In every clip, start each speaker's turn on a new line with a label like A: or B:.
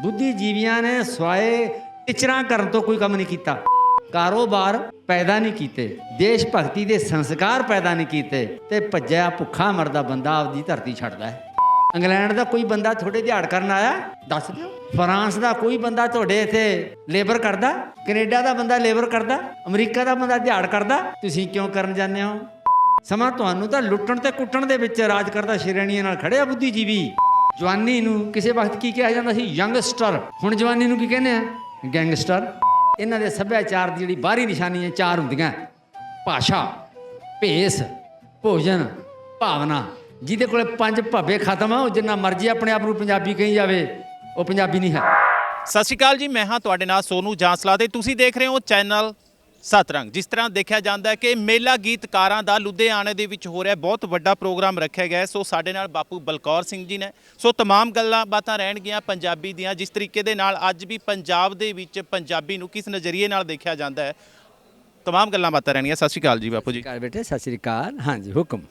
A: ਬੁੱਧੀਜੀਵੀਆਂ ਨੇ ਸਵਾਏ ਟਿਚਰਾਂ ਕਰਨ ਤੋਂ ਕੋਈ ਕੰਮ ਨਹੀਂ ਕੀਤਾ। ਕਾਰੋਬਾਰ ਪੈਦਾ ਨਹੀਂ ਕੀਤੇ। ਦੇਸ਼ ਭਗਤੀ ਦੇ ਸੰਸਕਾਰ ਪੈਦਾ ਨਹੀਂ ਕੀਤੇ ਤੇ ਭੱਜਿਆ ਭੁੱਖਾ ਮਰਦਾ ਬੰਦਾ ਆਪਦੀ ਧਰਤੀ ਛੱਡਦਾ ਹੈ। ਇੰਗਲੈਂਡ ਦਾ ਕੋਈ ਬੰਦਾ ਤੁਹਾਡੇ ਦਿਹਾੜ ਕਰਨ ਆਇਆ? ਦੱਸ ਦਿਓ। ਫਰਾਂਸ ਦਾ ਕੋਈ ਬੰਦਾ ਤੁਹਾਡੇ ਇੱਥੇ ਲੇਬਰ ਕਰਦਾ? ਕੈਨੇਡਾ ਦਾ ਬੰਦਾ ਲੇਬਰ ਕਰਦਾ? ਅਮਰੀਕਾ ਦਾ ਬੰਦਾ ਦਿਹਾੜ ਕਰਦਾ? ਤੁਸੀਂ ਕਿਉਂ ਕਰਨ ਜਾਂਦੇ ਹੋ? ਸਮਾਂ ਤੁਹਾਨੂੰ ਤਾਂ ਲੁੱਟਣ ਤੇ ਕੁੱਟਣ ਦੇ ਵਿੱਚ ਰਾਜ ਕਰਦਾ ਸ਼੍ਰੇਣੀਆਂ ਨਾਲ ਖੜਿਆ ਬੁੱਧੀਜੀਵੀ। ਜਵਾਨੀ ਨੂੰ ਕਿਸੇ ਵਕਤ ਕੀ ਕਿਹਾ ਜਾਂਦਾ ਸੀ? ਯੰਗਸਟਰ। ਹੁਣ ਜਵਾਨੀ ਨੂੰ ਕੀ ਕਹਿੰਦੇ ਆ? ਗੈਂਗਸਟਰ। ਇਹਨਾਂ ਦੇ ਸੱਭਿਆਚਾਰ ਦੀ ਜਿਹੜੀ ਬਾਹਰੀ ਨਿਸ਼ਾਨੀਆਂ ਚਾਰ ਹੁੰਦੀਆਂ। ਭਾਸ਼ਾ, ਭੇਸ, ਭੋਜਨ, ਭਾਵਨਾ। ਜਿਹਦੇ ਕੋਲੇ ਪੰਜ ਭੱਬੇ ਖਤਮ ਆ, ਉਹ ਜਿੰਨਾ ਮਰਜ਼ੀ ਆਪਣੇ ਆਪ ਨੂੰ ਪੰਜਾਬੀ ਕਹੀ ਜਾਵੇ, ਉਹ ਪੰਜਾਬੀ ਨਹੀਂ ਹੈ।
B: ਸਤਿ ਸ਼੍ਰੀ ਅਕਾਲ ਜੀ, ਮੈਂ ਹਾਂ ਤੁਹਾਡੇ ਨਾਲ ਸੋਨੂ ਜਾਂਸਲਾ ਤੇ ਤੁਸੀਂ ਦੇਖ ਰਹੇ ਹੋ ਚੈਨਲ ਸਤਰੰਗ ਜਿਸ ਤਰ੍ਹਾਂ ਦੇਖਿਆ ਜਾਂਦਾ ਹੈ ਕਿ ਮੇਲਾ ਗੀਤਕਾਰਾਂ ਦਾ ਲੁਧਿਆਣੇ ਦੇ ਵਿੱਚ ਹੋ ਰਿਹਾ ਬਹੁਤ ਵੱਡਾ ਪ੍ਰੋਗਰਾਮ ਰੱਖਿਆ ਗਿਆ ਹੈ ਸੋ ਸਾਡੇ ਨਾਲ ਬਾਪੂ ਬਲਕੌਰ ਸਿੰਘ ਜੀ ਨੇ ਸੋ तमाम ਗੱਲਾਂ ਬਾਤਾਂ ਰਹਿਣਗੀਆਂ ਪੰਜਾਬੀ ਦੀਆਂ ਜਿਸ ਤਰੀਕੇ ਦੇ ਨਾਲ ਅੱਜ ਵੀ ਪੰਜਾਬ ਦੇ ਵਿੱਚ ਪੰਜਾਬੀ ਨੂੰ ਕਿਸ ਨਜ਼ਰੀਏ ਨਾਲ ਦੇਖਿਆ ਜਾਂਦਾ ਹੈ तमाम ਗੱਲਾਂ ਬਾਤਾਂ ਰਹਿਣਗੀਆਂ ਸਤਿ ਸ਼੍ਰੀ ਅਕਾਲ ਜੀ ਬਾਪੂ ਜੀ
A: ਘਰ ਬੇਟੇ ਸਤਿ ਸ੍ਰੀ ਅਕਾਲ ਹਾਂਜੀ ਹੁਕਮ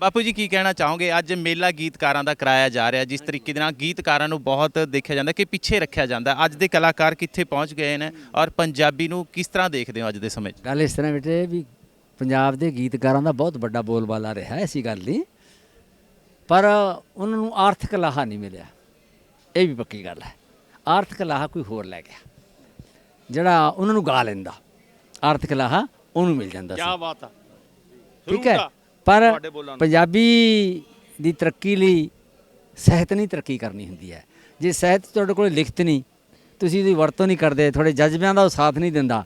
B: ਬਾਪੂ ਜੀ ਕੀ ਕਹਿਣਾ ਚਾਹੋਗੇ? ਅੱਜ ਮੇਲਾ ਗੀਤਕਾਰਾਂ ਦਾ ਕਰਾਇਆ ਜਾ ਰਿਹਾ ਜਿਸ ਤਰੀਕੇ ਦੇ ਨਾਲ ਗੀਤਕਾਰਾਂ ਨੂੰ ਬਹੁਤ ਦੇਖਿਆ ਜਾਂਦਾ ਕਿ ਪਿੱਛੇ ਰੱਖਿਆ ਜਾਂਦਾ। ਅੱਜ ਦੇ ਕਲਾਕਾਰ ਕਿੱਥੇ ਪਹੁੰਚ ਗਏ ਨੇ ਔਰ ਪੰਜਾਬੀ ਨੂੰ ਕਿਸ ਤਰ੍ਹਾਂ ਦੇਖਦੇ ਹੋ ਅੱਜ ਦੇ ਸਮੇਂ 'ਚ?
A: ਗੱਲ ਇਸ ਤਰ੍ਹਾਂ ਬੇਟੇ ਵੀ ਪੰਜਾਬ ਦੇ ਗੀਤਕਾਰਾਂ ਦਾ ਬਹੁਤ ਵੱਡਾ ਬੋਲਬਾਲਾ ਰਿਹਾ ਐਸੀ ਗੱਲ ਨਹੀਂ। ਪਰ ਉਹਨਾਂ ਨੂੰ ਆਰਥਿਕ ਲਾਹਾ ਨਹੀਂ ਮਿਲਿਆ। ਇਹ ਵੀ ਪੱਕੀ ਗੱਲ ਹੈ। ਆਰਥਿਕ ਲਾਹਾ ਕੋਈ ਹੋਰ ਲੈ ਗਿਆ। ਜਿਹੜਾ ਉਹਨਾਂ ਨੂੰ ਗਾ ਲੈਂਦਾ ਆਰਥਿਕ ਲਾਹਾ ਉਹਨੂੰ ਮਿਲ ਜਾਂਦਾ ਸੀ।
B: ਬਾਤ ਆ।
A: ਠੀਕ ਹੈ। ਪਰ ਪੰਜਾਬੀ ਦੀ ਤਰੱਕੀ ਲਈ ਸਾਹਿਤ ਨਹੀਂ ਤਰੱਕੀ ਕਰਨੀ ਹੁੰਦੀ ਹੈ। ਜੇ ਸਾਹਿਤ ਤੁਹਾਡੇ ਕੋਲ ਲਿਖਤ ਨਹੀਂ ਤੁਸੀਂ ਉਹਦੀ ਵਰਤੋਂ ਨਹੀਂ ਕਰਦੇ ਤੁਹਾਡੇ ਜਜ਼ਬਿਆਂ ਦਾ ਉਹ ਸਾਥ ਨਹੀਂ ਦਿੰਦਾ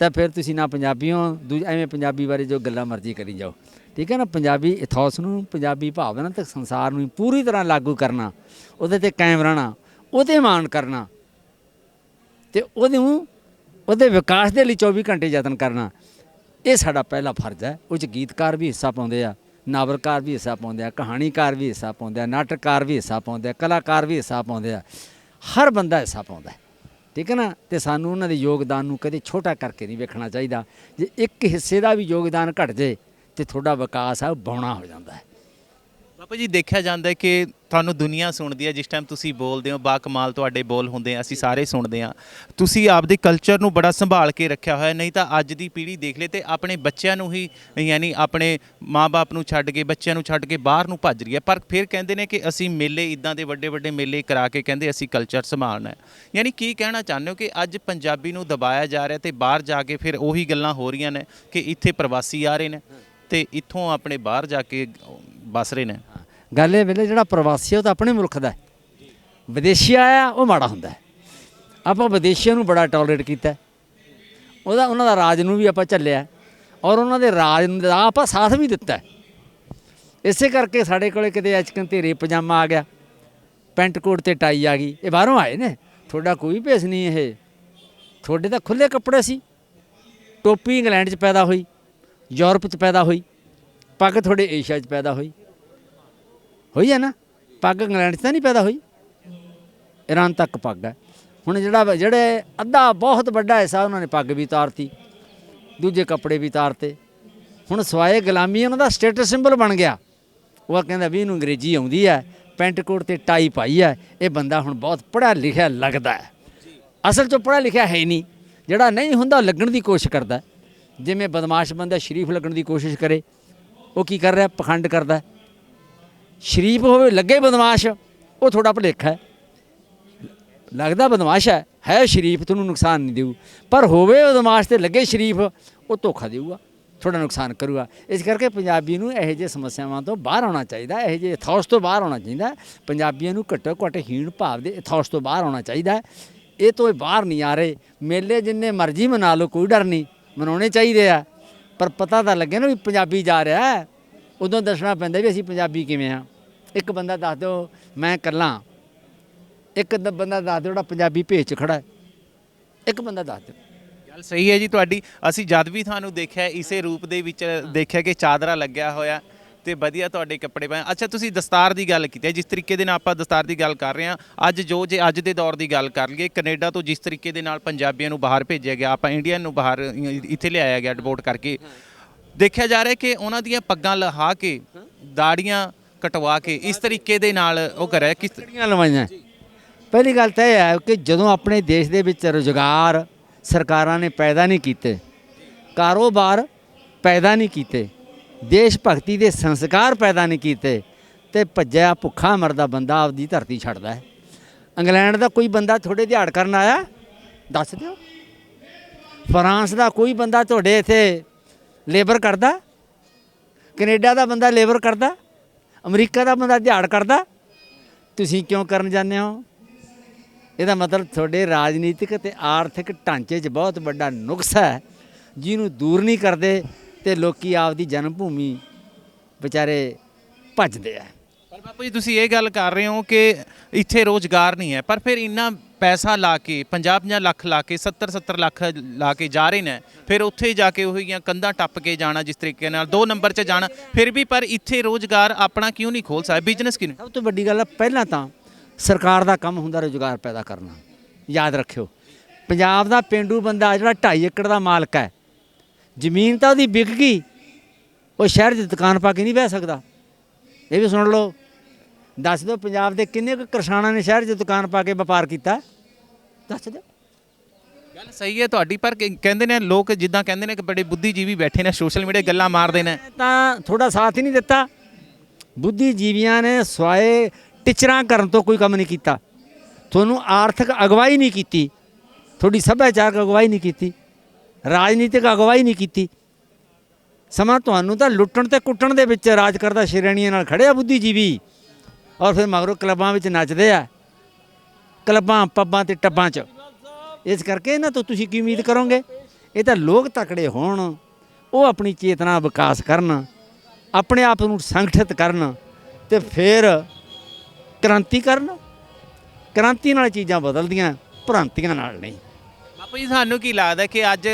A: ਤਾਂ ਫਿਰ ਤੁਸੀਂ ਨਾ ਪੰਜਾਬੀ ਹੋ ਦੂਜ ਐਵੇਂ ਪੰਜਾਬੀ ਬਾਰੇ ਜੋ ਗੱਲਾਂ ਮਰਜ਼ੀ ਕਰੀ ਜਾਓ। ਠੀਕ ਹੈ ਨਾ? ਪੰਜਾਬੀ ਇਥੋਸ ਨੂੰ ਪੰਜਾਬੀ ਭਾਵਨਾ ਤੇ ਸੰਸਾਰ ਨੂੰ ਪੂਰੀ ਤਰ੍ਹਾਂ ਲਾਗੂ ਕਰਨਾ ਉਹਦੇ ਤੇ ਕਾਇਮ ਰਹਿਣਾ ਉਹਦੇ ਮਾਣ ਕਰਨਾ ਤੇ ਉਹਦੇ ਉਹਦੇ ਵਿਕਾਸ ਦੇ ਲਈ 24 ਘੰਟੇ ਯਤਨ ਕਰਨਾ। ਇਹ ਸਾਡਾ ਪਹਿਲਾ ਫਰਜ਼ ਹੈ। ਉਹ ਚ ਗੀਤਕਾਰ ਵੀ ਹਿੱਸਾ ਪਾਉਂਦੇ ਆ, ਨਾਵਲਕਾਰ ਵੀ ਹਿੱਸਾ ਪਾਉਂਦੇ ਆ, ਕਹਾਣੀਕਾਰ ਵੀ ਹਿੱਸਾ ਪਾਉਂਦੇ ਆ, ਨਾਟਕਕਾਰ ਵੀ ਹਿੱਸਾ ਪਾਉਂਦੇ ਆ, ਕਲਾਕਾਰ ਵੀ ਹਿੱਸਾ ਪਾਉਂਦੇ ਆ। ਹਰ ਬੰਦਾ ਹਿੱਸਾ ਪਾਉਂਦਾ ਹੈ। ਠੀਕ ਹੈ ਨਾ? ਤੇ ਸਾਨੂੰ ਉਹਨਾਂ ਦੇ ਯੋਗਦਾਨ ਨੂੰ ਕਦੇ ਛੋਟਾ ਕਰਕੇ ਨਹੀਂ ਵੇਖਣਾ ਚਾਹੀਦਾ। ਜੇ ਇੱਕ ਹਿੱਸੇ ਦਾ ਵੀ ਯੋਗਦਾਨ ਘਟ ਜੇ ਤੇ ਤੁਹਾਡਾ ਵਿਕਾਸ ਆ ਉਹ ਬੌਣਾ ਹੋ ਜਾਂਦਾ ਹੈ।
B: ਬਾਪੂ ਜੀ, ਦੇਖਿਆ ਜਾਂਦਾ ਹੈ ਕਿ ਤੁਹਾਨੂੰ ਦੁਨੀਆ ਸੁਣਦੀ ਹੈ, ਜਿਸ ਟਾਈਮ ਤੁਸੀਂ ਬੋਲਦੇ ਹੋ, ਬਾ ਕਮਾਲ ਤੁਹਾਡੇ ਬੋਲ ਹੁੰਦੇ ਆ, ਅਸੀਂ ਸਾਰੇ ਸੁਣਦੇ ਆ ਤੁਸੀਂ ਆਪਦੇ ਕਲਚਰ ਨੂੰ ਬੜਾ ਸੰਭਾਲ ਕੇ ਰੱਖਿਆ ਹੋਇਆ, ਨਹੀਂ ਤਾਂ ਅੱਜ ਦੀ ਪੀੜ੍ਹੀ ਦੇਖ ਲੈ ਤੇ ਆਪਣੇ ਬੱਚਿਆਂ ਨੂੰ ਹੀ, ਯਾਨੀ ਆਪਣੇ ਮਾਪੇ ਨੂੰ ਛੱਡ ਕੇ, ਬੱਚਿਆਂ ਨੂੰ ਛੱਡ ਕੇ ਬਾਹਰ ਨੂੰ ਭੱਜ ਰਹੀ ਹੈ। ਪਰ ਫਿਰ ਕਹਿੰਦੇ ਨੇ ਕਿ ਅਸੀਂ ਮੇਲੇ ਇਦਾਂ ਦੇ ਵੱਡੇ ਵੱਡੇ ਮੇਲੇ ਕਰਾ ਕੇ ਕਹਿੰਦੇ ਅਸੀਂ ਕਲਚਰ ਸੰਭਾਲਣਾ ਹੈ। ਯਾਨੀ ਕੀ ਕਹਿਣਾ ਚਾਹੁੰਦੇ ਹੋ ਕਿ ਅੱਜ ਪੰਜਾਬੀ ਨੂੰ ਦਬਾਇਆ ਜਾ ਰਿਹਾ ਤੇ ਬਾਹਰ ਜਾ ਕੇ ਫਿਰ ਉਹੀ ਗੱਲਾਂ ਹੋ ਰਹੀਆਂ ਨੇ ਕਿ ਇੱਥੇ ਪ੍ਰਵਾਸੀ ਆ ਰਹੇ ਨੇ ਤੇ ਇੱਥੋਂ ਆਪਣੇ ਬਾਹਰ ਜਾ ਕੇ ਬਸ ਰਹੇ ਨੇ?
A: ਗੱਲ ਇਹ ਵੇਲੇ ਜਿਹੜਾ ਪ੍ਰਵਾਸੀ ਆ ਉਹ ਤਾਂ ਆਪਣੇ ਮੁਲਕ ਦਾ ਹੈ। ਵਿਦੇਸ਼ੀ ਆਇਆ, ਉਹ ਮਾੜਾ ਹੁੰਦਾ ਹੈ। ਆਪਾਂ ਵਿਦੇਸ਼ੀਆਂ ਨੂੰ ਬੜਾ ਟੋਲਰੇਟ ਕੀਤਾ ਉਹਦਾ, ਉਹਨਾਂ ਦਾ ਰਾਜ ਨੂੰ ਵੀ ਆਪਾਂ ਝੱਲਿਆ ਔਰ ਉਹਨਾਂ ਦੇ ਰਾਜ ਦਾ ਆਪਾਂ ਸਾਥ ਵੀ ਦਿੱਤਾ ਇਸੇ ਕਰਕੇ ਸਾਡੇ ਕੋਲੇ ਕਿਤੇ ਅਚਕਨ ਧੀਰੇ ਪਜਾਮਾ ਆ ਗਿਆ। ਪੈਂਟ ਕੋਟ ਤੇ ਟਾਈ ਆ ਗਈ। ਇਹ ਬਾਹਰੋਂ ਆਏ ਨੇ। ਤੁਹਾਡਾ ਕੋਈ ਭੇਸ ਨਹੀਂ ਇਹ। ਤੁਹਾਡੇ ਤਾਂ ਖੁੱਲੇ ਕੱਪੜੇ ਸੀ। ਟੋਪੀ ਇੰਗਲੈਂਡ 'ਚ ਪੈਦਾ ਹੋਈ, ਯੂਰਪ 'ਚ ਪੈਦਾ ਹੋਈ, ਪੱਗ ਤੁਹਾਡੇ ਏਸ਼ੀਆ 'ਚ ਪੈਦਾ ਹੋਈ। ਹੋਈ ਹੈ ਨਾ, ਪੱਗ ਇੰਗਲੈਂਡ 'ਚ ਤਾਂ ਨਹੀਂ ਪੈਦਾ ਹੋਈ? ਈਰਾਨ ਤੱਕ ਪੱਗ ਹੈ। ਹੁਣ ਜਿਹੜਾ ਜਿਹੜੇ ਅੱਧਾ ਬਹੁਤ ਵੱਡਾ ਹਿੱਸਾ ਉਹਨਾਂ ਨੇ ਪੱਗ ਵੀ ਤਾਰਤੀ, ਦੂਜੇ ਕੱਪੜੇ ਵੀ ਤਾਰਤੇ। ਹੁਣ ਸਵਾਏ ਗੁਲਾਮੀ, ਉਹਨਾਂ ਦਾ ਸਟੇਟਸ ਸਿੰਬਲ ਬਣ ਗਿਆ। ਉਹ ਕਹਿੰਦਾ ਵੀ ਇਹਨੂੰ ਅੰਗਰੇਜ਼ੀ ਆਉਂਦੀ ਹੈ ਪੈਂਟ ਕੋਟ ਤੇ ਟਾਈ ਪਾਈ ਹੈ, ਇਹ ਬੰਦਾ ਹੁਣ ਬਹੁਤ ਪੜ੍ਹਿਆ ਲਿਖਿਆ ਲੱਗਦਾ ਹੈ। ਅਸਲ 'ਚ ਪੜ੍ਹਿਆ ਲਿਖਿਆ ਹੈ ਹੀ ਨਹੀਂ, ਜਿਹੜਾ ਨਹੀਂ ਹੁੰਦਾ ਲੱਗਣ ਦੀ ਕੋਸ਼ਿਸ਼ ਕਰਦਾ ਜਿਵੇਂ ਬਦਮਾਸ਼ ਬੰਦਾ ਸ਼ਰੀਫ ਲੱਗਣ ਦੀ ਕੋਸ਼ਿਸ਼ ਕਰੇ, ਉਹ ਕੀ ਕਰ ਰਿਹਾ, ਪਖੰਡ ਕਰਦਾ ਸ਼ਰੀਫ ਹੋਵੇ, ਲੱਗੇ ਬਦਮਾਸ਼, ਉਹ ਥੋੜਾ ਭੁਲੇਖਾ ਹੈ। ਲੱਗਦਾ ਬਦਮਾਸ਼ ਹੈ ਹੈ ਸ਼ਰੀਫ, ਤੁਹਾਨੂੰ ਨੁਕਸਾਨ ਨਹੀਂ ਦੇਊ। ਪਰ ਹੋਵੇ ਬਦਮਾਸ਼ ਤੇ ਲੱਗੇ ਸ਼ਰੀਫ, ਉਹ ਧੋਖਾ ਦੇਊਗਾ ਥੋੜਾ ਨੁਕਸਾਨ ਕਰੂਗਾ। ਇਸ ਕਰਕੇ ਪੰਜਾਬੀ ਨੂੰ ਇਹੋ ਜਿਹੇ ਸਮੱਸਿਆਵਾਂ ਤੋਂ ਬਾਹਰ ਆਉਣਾ ਚਾਹੀਦਾ, ਇਹੋ ਜਿਹੇ ਇਥੋਸ ਤੋਂ ਬਾਹਰ ਆਉਣਾ ਚਾਹੀਦਾ। ਪੰਜਾਬੀਆਂ ਨੂੰ ਘੱਟੋ ਘੱਟ ਹੀਣ ਭਾਵ ਦੇ ਇਥੋਸ ਤੋਂ ਬਾਹਰ ਆਉਣਾ ਚਾਹੀਦਾ। ਇਹ ਤੋਂ ਬਾਹਰ ਨਹੀਂ ਆ ਰਹੇ। ਮੇਲੇ ਜਿੰਨੇ ਮਰਜ਼ੀ ਮਨਾ ਲਓ, ਕੋਈ ਡਰ ਨਹੀਂ, ਮਨਾਉਣੇ ਚਾਹੀਦੇ ਆ। ਪਰ ਪਤਾ ਤਾਂ ਲੱਗੇ ਨਾ ਵੀ ਪੰਜਾਬੀ ਜਾ ਰਿਹਾ ਹੈ। ਉਦੋਂ ਦੱਸਣਾ ਪੈਂਦਾ ਵੀ ਅਸੀਂ ਪੰਜਾਬੀ ਕਿਵੇਂ ਆ। ਇੱਕ ਬੰਦਾ ਦੱਸ ਦਿਓ ਮੈਂ ਇਕੱਲਾ ਇੱਕ ਦ- ਬੰਦਾ ਦੱਸ ਦਿਓ ਜਿਹੜਾ ਪੰਜਾਬੀ ਭੇਜ 'ਚ ਖੜਾ ਹੈ। ਇੱਕ ਬੰਦਾ ਦੱਸ ਦਿਓ।
B: ਗੱਲ ਸਹੀ ਹੈ ਜੀ ਤੁਹਾਡੀ। ਅਸੀਂ ਜਦ ਵੀ ਤੁਹਾਨੂੰ ਦੇਖਿਆ ਇਸੇ ਰੂਪ ਦੇ ਵਿੱਚ ਦੇਖਿਆ ਕਿ ਚਾਦਰਾ ਲੱਗਿਆ ਹੋਇਆ ਤੇ ਵਧੀਆ ਤੁਹਾਡੇ ਕੱਪੜੇ ਪਾਏ। ਅੱਛਾ ਤੁਸੀਂ ਦਸਤਾਰ ਦੀ ਗੱਲ ਕੀਤੀ ਹੈ। ਜਿਸ ਤਰੀਕੇ ਦੇ ਨਾਲ ਆਪਾਂ ਦਸਤਾਰ ਦੀ ਗੱਲ ਕਰ ਰਹੇ ਹਾਂ ਅੱਜ ਜੋ ਜੇ ਅੱਜ ਦੇ ਦੌਰ ਦੀ ਗੱਲ ਕਰ ਲਈਏ ਕੈਨੇਡਾ ਤੋਂ ਜਿਸ ਤਰੀਕੇ ਦੇ ਨਾਲ ਪੰਜਾਬੀਆਂ ਨੂੰ ਬਾਹਰ ਭੇਜਿਆ ਗਿਆ ਆਪਾਂ ਇੰਡੀਅਨ ਨੂੰ ਬਾਹਰ ਇੱਥੇ ਲਿਆਇਆ ਗਿਆ ਡਿਪੋਰਟ ਕਰਕੇ। ਦੇਖਿਆ ਜਾ ਰਿਹਾ ਕਿ ਉਹਨਾਂ ਦੀਆਂ ਪੱਗਾਂ ਲਹਾ ਕੇ ਦਾੜੀਆਂ ਕਟਵਾ ਕੇ ਇਸ ਤਰੀਕੇ ਦੇ ਨਾਲ ਉਹ ਕਰਿਆ ਕਿਸ
A: ਕਿਹੜੀਆਂ ਲਵਾਈਆਂ? ਪਹਿਲੀ ਗੱਲ ਤਾਂ ਇਹ ਹੈ ਕਿ ਜਦੋਂ ਆਪਣੇ ਦੇਸ਼ ਦੇ ਵਿੱਚ ਰੁਜ਼ਗਾਰ ਸਰਕਾਰਾਂ ਨੇ ਪੈਦਾ ਨਹੀਂ ਕੀਤੇ, ਕਾਰੋਬਾਰ ਪੈਦਾ ਨਹੀਂ ਕੀਤੇ, ਦੇਸ਼ ਭਗਤੀ ਦੇ ਸੰਸਕਾਰ ਪੈਦਾ ਨਹੀਂ ਕੀਤੇ, ਤੇ ਭੱਜਿਆ ਭੁੱਖਾ ਮਰਦਾ ਬੰਦਾ ਆਪਦੀ ਧਰਤੀ ਛੱਡਦਾ ਹੈ। ਇੰਗਲੈਂਡ ਦਾ ਕੋਈ ਬੰਦਾ ਤੁਹਾਡੇ ਦਿਹਾੜ ਕਰਨ ਆਇਆ? ਦੱਸ ਦਿਓ। ਫਰਾਂਸ ਦਾ ਕੋਈ ਬੰਦਾ ਤੁਹਾਡੇ ਇੱਥੇ ਲੇਬਰ ਕਰਦਾ? ਕੈਨੇਡਾ ਦਾ ਬੰਦਾ ਲੇਬਰ ਕਰਦਾ? ਅਮਰੀਕਾ ਦਾ ਬੰਦਾ ਦਿਹਾੜ ਕਰਦਾ? ਤੁਸੀਂ ਕਿਉਂ ਕਰਨ ਜਾਂਦੇ ਹੋ? ਇਹਦਾ ਮਤਲਬ ਤੁਹਾਡੇ ਰਾਜਨੀਤਿਕ ਤੇ ਆਰਥਿਕ ਢਾਂਚੇ 'ਚ ਬਹੁਤ ਵੱਡਾ ਨੁਕਸ ਹੈ। ਜਿਹਨੂੰ ਦੂਰ ਨਹੀਂ ਕਰਦੇ ਤੇ ਲੋਕੀ ਆਪਦੀ ਜਨਮ ਭੂਮੀ ਵਿਚਾਰੇ ਭੱਜਦੇ ਆ।
B: ਪਰ ਬਾਪੂ ਜੀ, ਤੁਸੀਂ ਇਹ ਗੱਲ ਕਰ ਰਹੇ ਹੋ ਕਿ ਇੱਥੇ ਰੋਜ਼ਗਾਰ ਨਹੀਂ ਹੈ, ਪਰ ਫਿਰ ਇੰਨਾ ਪੈਸਾ ਲਾ ਕੇ 50-50 ਲੱਖ ਲਾ ਕੇ 70-70 ਲੱਖ ਲਾ ਕੇ ਜਾ ਰਹੇ ਨੇ, ਫਿਰ ਉੱਥੇ ਜਾ ਕੇ ਉਹੀ ਕੰਧਾਂ ਟੱਪ ਕੇ ਜਾਣਾ ਜਿਸ ਤਰੀਕੇ ਨਾਲ, ਦੋ ਨੰਬਰ 'ਚ ਜਾਣਾ, ਫਿਰ ਵੀ ਪਰ ਇੱਥੇ ਰੋਜ਼ਗਾਰ ਆਪਣਾ ਕਿਉਂ ਨਹੀਂ ਖੋਲ ਸਕਦਾ? ਬਿਜ਼ਨਸ ਕਿਉਂ ਨਹੀਂ?
A: ਸਭ ਤੋਂ ਵੱਡੀ ਗੱਲ ਹੈ ਪਹਿਲਾਂ ਤਾਂ ਸਰਕਾਰ ਦਾ ਕੰਮ ਹੁੰਦਾ ਰੁਜ਼ਗਾਰ ਪੈਦਾ ਕਰਨਾ, ਯਾਦ ਰੱਖਿਓ। ਪੰਜਾਬ ਦਾ ਪਿੰਡੂ ਬੰਦਾ ਜਿਹੜਾ 2.5 ਏਕੜ ਦਾ ਮਾਲਕ ਹੈ, ਜ਼ਮੀਨ ਤਾਂ ਉਹਦੀ ਵਿਕ ਗਈ, ਉਹ ਸ਼ਹਿਰ ਦੀ ਦੁਕਾਨ ਪਾ ਕੇ ਨਹੀਂ ਬਹਿ ਸਕਦਾ। ਇਹ ਵੀ ਸੁਣ ਲਓ। ਦੱਸ ਦਿਓ ਪੰਜਾਬ ਦੇ ਕਿੰਨੇ ਕੁ ਕਿਸਾਨਾਂ ਨੇ ਸ਼ਹਿਰ 'ਚ ਦੁਕਾਨ ਪਾ ਕੇ ਵਪਾਰ ਕੀਤਾ? ਦੱਸ ਦਿਓ।
B: ਗੱਲ ਸਹੀ ਹੈ ਤੁਹਾਡੀ ਪਰ ਕ- ਕਹਿੰਦੇ ਨੇ ਲੋਕ ਜਿੱਦਾਂ ਕਹਿੰਦੇ ਨੇ ਕਿ ਬੜੇ ਬੁੱਧੀਜੀਵੀ ਬੈਠੇ ਨੇ ਸੋਸ਼ਲ ਮੀਡੀਆ ਗੱਲਾਂ ਮਾਰਦੇ ਨੇ।
A: ਤਾਂ ਥੋੜਾ ਸਾਥ ਹੀ ਨਹੀਂ ਦਿੱਤਾ। ਬੁੱਧੀਜੀਵੀਆਂ ਨੇ ਸਵਾਏ ਟਿਚਰਾਂ ਕਰਨ ਤੋਂ ਕੋਈ ਕੰਮ ਨਹੀਂ ਕੀਤਾ। ਤੁਹਾਨੂੰ ਆਰਥਿਕ ਅਗਵਾਈ ਨਹੀਂ ਕੀਤੀ। ਤੁਹਾਡੀ ਸੱਭਿਆਚਾਰਕ ਅਗਵਾਈ ਨਹੀਂ ਕੀਤੀ। ਰਾਜਨੀਤਿਕ ਅਗਵਾਈ ਨਹੀਂ ਕੀਤੀ। ਸਮਾਂ ਤੁਹਾਨੂੰ ਤਾਂ ਲੁੱਟਣ ਤੇ ਕੁੱਟਣ ਦੇ ਵਿੱਚ ਰਾਜ ਕਰਦਾ ਸ਼੍ਰੇਣੀਆਂ ਨਾਲ ਖੜਿਆ ਬੁੱਧੀਜੀਵੀ। ਔਰ ਫਿਰ ਮਗਰੋਂ ਕਲੱਬਾਂ ਵਿੱਚ ਨੱਚਦੇ ਆ। ਕਲੱਬਾਂ, ਪੱਬਾਂ ਤੇ ਟੱਬਾਂ 'ਚ। ਇਸ ਕਰਕੇ ਇਹਨਾਂ ਤੋਂ ਤੁਸੀਂ ਕੀ ਉਮੀਦ ਕਰੋਗੇ? ਇਹ ਤਾਂ ਲੋਕ ਤਕੜੇ ਹੋਣ। ਉਹ ਆਪਣੀ ਚੇਤਨਾ ਵਿਕਾਸ ਕਰਨ। ਆਪਣੇ ਆਪ ਨੂੰ ਸੰਗਠਿਤ ਕਰਨ। ਤੇ ਫਿਰ ਕ੍ਰਾਂਤੀ ਕਰਨ। ਕ੍ਰਾਂਤੀ ਨਾਲ ਚੀਜ਼ਾਂ ਬਦਲਦੀਆਂ, ਭ੍ਰਾਂਤੀਆਂ ਨਾਲ ਨਹੀਂ।
B: ਬਾਪੂ ਜੀ, ਸਾਨੂੰ ਕੀ ਲੱਗਦਾ ਕਿ ਅੱਜ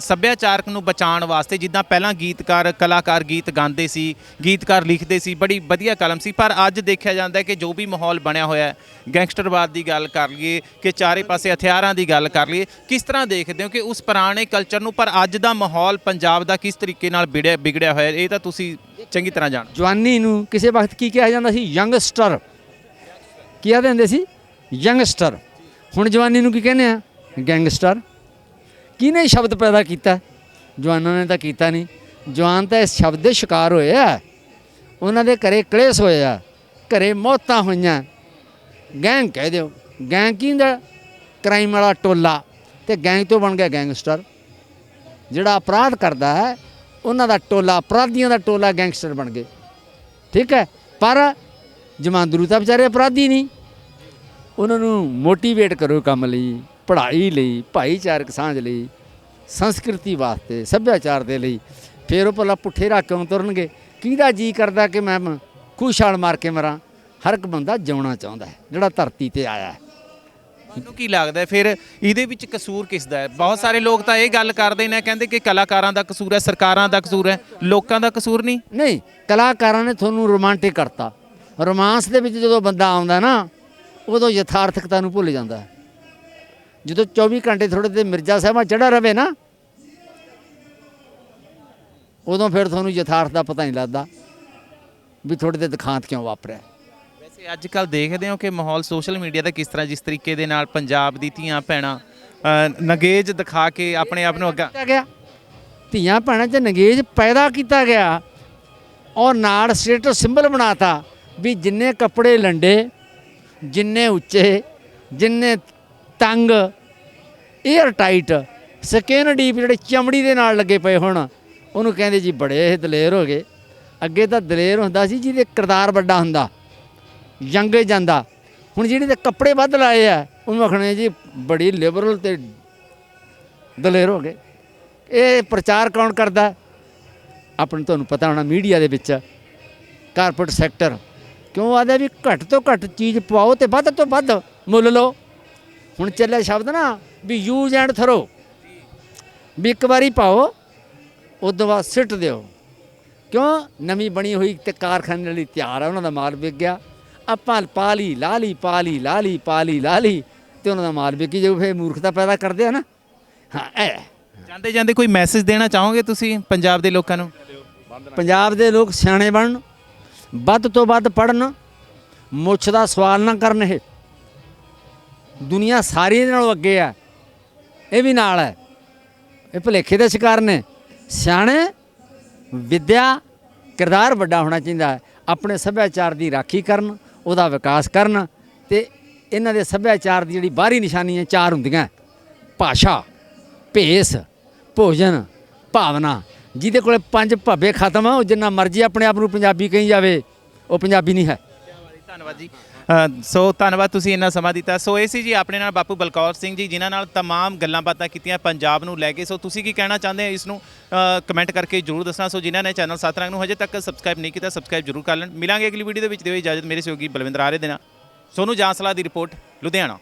B: ਸੱਭਿਆਚਾਰਕ ਨੂੰ ਬਚਾਉਣ ਵਾਸਤੇ ਜਿੱਦਾਂ ਪਹਿਲਾਂ ਗੀਤਕਾਰ, ਕਲਾਕਾਰ ਗੀਤ ਗਾਉਂਦੇ ਸੀ, ਗੀਤਕਾਰ ਲਿਖਦੇ ਸੀ, ਬੜੀ ਵਧੀਆ ਕਲਮ ਸੀ, ਪਰ ਅੱਜ ਦੇਖਿਆ ਜਾਂਦਾ ਹੈ ਕਿ ਜੋ ਵੀ ਮਾਹੌਲ ਬਣਿਆ ਹੋਇਆ ਹੈ, ਗੈਂਗਸਟਰਵਾਦ ਦੀ ਗੱਲ ਕਰ ਲਈਏ ਕਿ ਚਾਰੇ ਪਾਸੇ ਹਥਿਆਰਾਂ ਦੀ ਗੱਲ ਕਰ ਲਈਏ, ਕਿਸ ਤਰ੍ਹਾਂ ਦੇਖਦੇ ਹੋ ਕਿ ਉਸ ਪੁਰਾਣੇ ਕਲਚਰ ਨੂੰ, ਪਰ ਅੱਜ ਦਾ ਮਾਹੌਲ ਪੰਜਾਬ ਦਾ ਕਿਸ ਤਰੀਕੇ ਨਾਲ ਵਿੜਿਆ ਵਿਗੜਿਆ ਹੋਇਆ ਇਹ ਤਾਂ ਤੁਸੀਂ ਚੰਗੀ ਤਰ੍ਹਾਂ ਜਾਣੋ
A: ਜਵਾਨੀ ਨੂੰ ਕਿਸੇ ਵਕਤ ਕੀ ਕਿਹਾ ਜਾਂਦਾ ਸੀ? ਯੰਗਸਟਰ। ਕੀ ਆਖਦੇ ਹੁੰਦੇ ਸੀ? ਯੰਗਸਟਰ। ਹੁਣ ਜਵਾਨੀ ਨੂੰ ਕੀ ਕਹਿੰਦੇ ਆ? ਗੈਂਗਸਟਰ। ਕਿਹਨੇ ਸ਼ਬਦ ਪੈਦਾ ਕੀਤਾ? ਜਵਾਨਾਂ ਨੇ ਤਾਂ ਕੀਤਾ ਨਹੀਂ। ਜਵਾਨ ਤਾਂ ਇਸ ਸ਼ਬਦ ਦੇ ਸ਼ਿਕਾਰ ਹੋਏ ਆ। ਉਹਨਾਂ ਦੇ ਘਰੇ ਕਲੇਸ਼ ਹੋਏ ਆ। ਘਰੇ ਮੌਤਾਂ ਹੋਈਆਂ। ਗੈਂਗ ਕਹਿ ਦਿਓ। ਗੈਂਗ ਕੀ ਕ੍ਰਾਈਮ ਵਾਲਾ ਟੋਲਾ। ਤੇ ਗੈਂਗ ਤੋਂ ਬਣ ਗਿਆ ਗੈਂਗਸਟਰ। ਜਿਹੜਾ ਅਪਰਾਧ ਕਰਦਾ ਹੈ, ਉਹਨਾਂ ਦਾ ਟੋਲਾ, ਅਪਰਾਧੀਆਂ ਦਾ ਟੋਲਾ ਗੈਂਗਸਟਰ ਬਣ ਗਏ। ਠੀਕ ਹੈ? ਪਰ ਜਮਾਂਦਰੂ ਤਾਂ ਵਿਚਾਰੇ ਅਪਰਾਧੀ ਨਹੀਂ। ਉਹਨਾਂ ਨੂੰ ਮੋਟੀਵੇਟ ਕਰੋ ਕੰਮ ਲਈ। ਪੜ੍ਹਾਈ ਲਈ ਭਾਈਚਾਰਕ ਸਾਂਝ ਲਈ ਸੰਸਕ੍ਰਿਤੀ ਵਾਸਤੇ ਸੱਭਿਆਚਾਰ ਦੇ ਲਈ ਫਿਰ ਉਹ ਭਲਾ ਪੁੱਠੇ ਰਾਹ ਕਿਉਂ ਤੁਰਨਗੇ? ਕਿਹਦਾ ਜੀ ਕਰਦਾ ਕਿ ਮੈਂ ਖੂਸ਼ਾਲ ਮਾਰ ਕੇ ਮਰਾਂ? ਹਰ ਇੱਕ ਬੰਦਾ ਜਿਉਣਾ ਚਾਹੁੰਦਾ ਹੈ ਜਿਹੜਾ ਧਰਤੀ ਤੇ ਆਇਆ ਹੈ।
B: ਤੁਹਾਨੂੰ ਕੀ ਲੱਗਦਾ ਫਿਰ ਇਹਦੇ ਵਿੱਚ ਕਸੂਰ ਕਿਸ ਦਾ ਹੈ? ਬਹੁਤ ਸਾਰੇ ਲੋਕ ਤਾਂ ਇਹ ਗੱਲ ਕਰਦੇ ਨੇ ਕਹਿੰਦੇ ਕਿ ਕਲਾਕਾਰਾਂ ਦਾ ਕਸੂਰ ਹੈ ਸਰਕਾਰਾਂ ਦਾ ਕਸੂਰ ਹੈ ਲੋਕਾਂ ਦਾ ਕਸੂਰ ਨਹੀਂ?
A: ਨਹੀਂ ਕਲਾਕਾਰਾਂ ਨੇ ਤੁਹਾਨੂੰ ਰੋਮਾਂਟਿਕ ਕਰਤਾ। ਰੋਮਾਂਸ ਦੇ ਵਿੱਚ ਜਦੋਂ ਬੰਦਾ ਆਉਂਦਾ ਨਾ ਉਦੋਂ ਯਥਾਰਥਕਤਾ ਨੂੰ ਭੁੱਲ ਜਾਂਦਾ ਹੈ। ਜਦੋਂ 24 ਘੰਟੇ ਥੋੜੇ ਤੇ ਮਿਰਜ਼ਾ ਸਾਹਿਬਾਂ ਚੜਾ ਰਵੇ ਨਾ ਉਦੋਂ ਫਿਰ ਤੁਹਾਨੂੰ ਯਥਾਰਥ ਦਾ ਪਤਾ ਨਹੀਂ ਲੱਗਦਾ ਵੀ ਤੁਹਾਡੇ ਤੇ ਦਿਖਾਂਤ ਕਿਉਂ ਵਾਪਰਿਆ।
B: ਵੈਸੇ ਅੱਜ ਕੱਲ ਦੇਖਦੇ ਹੋ ਕਿ ਮਾਹੌਲ ਸੋਸ਼ਲ ਮੀਡੀਆ ਦਾ ਕਿਸ ਤਰ੍ਹਾਂ ਜਿਸ ਤਰੀਕੇ ਦੇ ਨਾਲ ਪੰਜਾਬ ਦੀ ਧੀਆਂ ਭੈਣਾਂ ਨਗੇਜ ਦਿਖਾ ਕੇ ਆਪਣੇ ਆਪ ਨੂੰ ਅੱਗਾ
A: ਗਿਆ। ਧੀਆਂ ਭੈਣਾਂ 'ਚ ਨਗੇਜ ਪੈਦਾ ਕੀਤਾ ਗਿਆ ਔਰ ਨਾਲ ਸਟੇਟਸ ਸਿੰਬਲ ਬਣਾਤਾ ਵੀ ਜਿੰਨੇ ਕੱਪੜੇ ਲੰਡੇ ਜਿੰਨੇ ਉੱਚੇ ਜਿੰਨੇ ਤੰਗ 에ਅਰ ਟਾਈਟ ਸਕਿਨ ਡੀਪ ਜਿਹੜੇ ਚਮੜੀ ਦੇ ਨਾਲ ਲੱਗੇ ਪਏ ਹੋਣ, ਉਹਨੂੰ ਕਹਿੰਦੇ ਜੀ ਬੜੇ ਇਹ ਦਲੇਰ ਹੋ ਗਏ। ਅੱਗੇ ਤਾਂ ਦਲੇਰ ਹੁੰਦਾ ਸੀ ਜਿਹਦੇ ਕਿਰਦਾਰ ਵੱਡਾ ਹੁੰਦਾ ਜੰਗੇ ਜਾਂਦਾ। ਹੁਣ ਜਿਹੜੇ ਤੇ ਕੱਪੜੇ ਵੱਧ ਲਾਏ ਆ, ਉਹਨੂੰ ਆਖਣੇ ਜੀ ਬੜੀ ਲਿਬਰਲ ਤੇ ਦਲੇਰ ਹੋ ਗਏ। ਇਹ ਪ੍ਰਚਾਰ ਕੌਣ ਕਰਦਾ? ਆਪਣੇ ਤੁਹਾਨੂੰ ਪਤਾ ਹੋਣਾ ਮੀਡੀਆ ਦੇ ਵਿੱਚ, ਕਾਰਪੋਰੇਟ ਸੈਕਟਰ। ਕਿਉਂ ਆਦਾ ਵੀ ਘੱਟ ਤੋਂ ਘੱਟ ਚੀਜ਼ ਪਾਓ ਤੇ ਵੱਧ ਤੋਂ ਵੱਧ ਮੁੱਲ ਲਓ। ਹੁਣ ਚੱਲਿਆ ਸ਼ਬਦ ਨਾ ਵੀ ਯੂਜ਼ ਐਂਡ ਥਰੋ। ਵੀ ਇੱਕ ਵਾਰੀ ਪਾਓ ਉਦੋਂ ਬਾਅਦ ਸਿੱਟ ਦਿਓ। ਕਿਉਂ? ਨਵੀਂ ਬਣੀ ਹੋਈ ਤੇ ਕਾਰਖਾਨੇ ਲਈ ਤਿਆਰ ਆ ਉਹਨਾਂ ਦਾ ਮਾਲ ਵਿਕ ਗਿਆ। ਆਪਾਂ ਪਾ ਲਈ ਲਾ ਲਈ ਪਾ ਲਈ ਲਾ ਲਈ ਪਾ ਲਈ ਲਾ ਲਈ ਤੇ ਉਹਨਾਂ ਦਾ ਮਾਲ ਵਿਕੀ ਜਾਊ ਫੇਰ ਮੂਰਖਤਾ ਪੈਦਾ ਕਰਦੇ ਆ ਨਾ। ਹਾਂ ਐ।
B: ਜਾਂਦੇ ਜਾਂਦੇ ਕੋਈ ਮੈਸੇਜ ਦੇਣਾ ਚਾਹੋਗੇ ਤੁਸੀਂ ਪੰਜਾਬ ਦੇ ਲੋਕਾਂ ਨੂੰ?
A: ਪੰਜਾਬ ਦੇ ਲੋਕ ਸਿਆਣੇ ਬਣਨ ਵੱਧ ਤੋਂ ਵੱਧ ਪੜਨ ਮੁੱਛ ਦਾ ਸਵਾਲ ਨਾ ਕਰਨ ਇਹ। ਦੁਨੀਆ ਸਾਰੀ ਨਾਲੋਂ ਅੱਗੇ ਆ। ਇਹ ਵੀ ਨਾਲ ਹੈ। ਇਹ ਭੁਲੇਖੇ ਦੇ ਸ਼ਿਕਾਰ ਨੇ। ਸਿਆਣੇ ਵਿਦਿਆ ਕਿਰਦਾਰ ਵੱਡਾ ਹੋਣਾ ਚਾਹੀਦਾ ਹੈ। ਆਪਣੇ ਸੱਭਿਆਚਾਰ ਦੀ ਰਾਖੀ ਕਰਨ, ਉਹਦਾ ਵਿਕਾਸ ਕਰਨ ਤੇ ਇਹਨਾਂ ਦੇ ਸੱਭਿਆਚਾਰ ਦੀ ਜਿਹੜੀ ਬਾਹਰੀ ਨਿਸ਼ਾਨੀਆਂ ਚਾਰ ਹੁੰਦੀਆਂ ਭਾਸ਼ਾ, ਭੇਸ, ਭੋਜਨ, ਭਾਵਨਾ। ਜਿਹਦੇ ਕੋਲੇ ਪੰਜ ਭੱਬੇ ਖਤਮ ਆ, ਉਹ ਜਿੰਨਾ ਮਰਜ਼ੀ ਆਪਣੇ ਆਪ ਨੂੰ ਪੰਜਾਬੀ ਕਹੀ ਜਾਵੇ, ਉਹ ਪੰਜਾਬੀ ਨਹੀਂ ਹੈ।
B: ਧੰਨਵਾਦ ਜੀ। ਅ, ਸੋ ਧੰਨਵਾਦ ਤੁਸੀਂ ਇੰਨਾ ਸਮਾਂ ਦਿੱਤਾ। ਸੋ ਇਹ ਸੀ ਜੀ ਆਪਣੇ ਨਾਲ ਬਾਪੂ ਬਲਕੌਰ ਸਿੰਘ ਜੀ ਜਿਨ੍ਹਾਂ ਨਾਲ ਤਮਾਮ ਗੱਲਾਂ ਬਾਤਾਂ ਕੀਤੀਆਂ ਪੰਜਾਬ ਨੂੰ ਲੈ ਕੇ। ਸੋ ਤੁਸੀਂ ਕੀ ਕਹਿਣਾ ਚਾਹੁੰਦੇ ਹੋ ਇਸ ਨੂੰ ਅ, ਕਮੈਂਟ ਕਰਕੇ ਜਰੂਰ ਦੱਸਣਾ। ਸੋ ਜਿਨ੍ਹਾਂ ਨੇ ਚੈਨਲ ਸਤਰੰਗ ਨੂੰ ਹਜੇ ਤੱਕ ਸਬਸਕ੍ਰਾਈਬ ਨਹੀਂ ਕੀਤਾ ਸਬਸਕ੍ਰਾਈਬ ਜਰੂਰ ਕਰ ਲੈਣ। ਮਿਲਾਂਗੇ ਅਗਲੀ ਵੀਡੀਓ ਦੇ ਵਿੱਚ। ਦਿਓ ਇਜਾਜ਼ਤ। ਮੇਰੇ ਸਹਿਯੋਗੀ ਬਲਵਿੰਦਰ ਆਰੇ ਦੇ ਨਾਲ। ਸੋਨੂੰ ਜਾਂਸਲਾ ਦੀ ਰਿਪੋਰਟ ਲੁਧਿਆਣਾ।